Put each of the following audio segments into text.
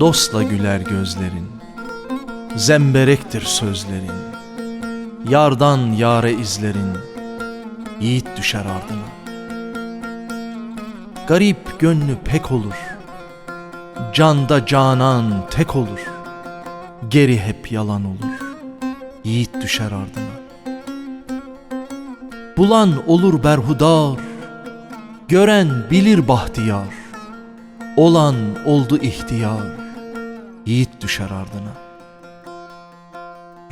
Dostla güler gözlerin Zemberektir sözlerin. Yardan yare izlerin Yiğit düşer ardına. Garip gönlü pek olur Canda canan tek olur. Geri hep yalan olur Yiğit düşer ardına. Bulan olur berhudar Gören bilir bahtiyar. Olan oldu ihtiyar Yiğit düşer ardına.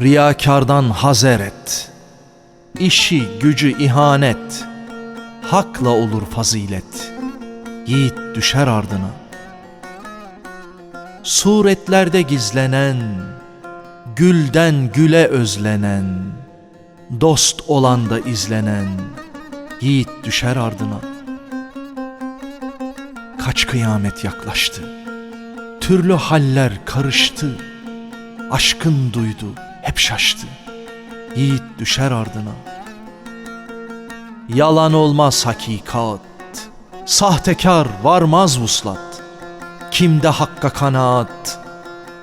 Riyakardan hazer et. İşi gücü ihanet. Hakla olur fazilet. Yiğit düşer ardına. Suretlerde gizlenen Gülden güle özlenen Dost olan da izlenen Yiğit düşer ardına. Kaç kıyamet yaklaştı Türlü haller karıştı. Aşkın duydu hep şaştı. Yiğit düşer ardına. Yalan olmaz hakikat. Sahtekar varmaz vuslat. Kimde hakka kanaat?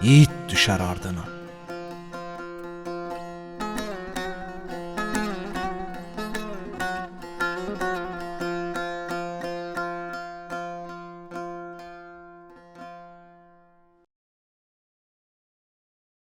Yiğit düşer ardına